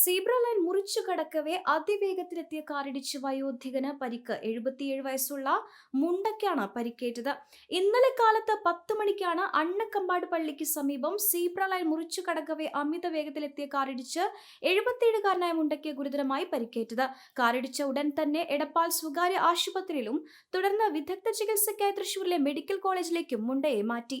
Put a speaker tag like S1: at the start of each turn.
S1: Zebra line മുറിച്ചു കടക്കവേ അതിവേഗത്തിലെത്തിയ കാറിടിച്ച് വയോധികന് പരിക്ക്. എഴുപത്തിയേഴ് വയസ്സുള്ള മുണ്ടയ്ക്കാണ് പരിക്കേറ്റത്. ഇന്നലെ കാലത്ത് പത്ത് മണിക്കാണ് അണ്ണക്കമ്പാട് പള്ളിക്ക് സമീപം സീബ്ര ലൈൻ മുറിച്ചു കടക്കവേ അമിത വേഗത്തിലെത്തിയ കാറിടിച്ച് എഴുപത്തിയേഴുകാരനായ മുണ്ടയ്ക്ക് ഗുരുതരമായി പരിക്കേറ്റത്. കാറിടിച്ച ഉടൻ തന്നെ എടപ്പാൾ സ്വകാര്യ ആശുപത്രിയിലും തുടർന്ന് വിദഗ്ധ ചികിത്സയ്ക്കായി തൃശൂരിലെ മെഡിക്കൽ കോളേജിലേക്കും മുണ്ടയെ മാറ്റി.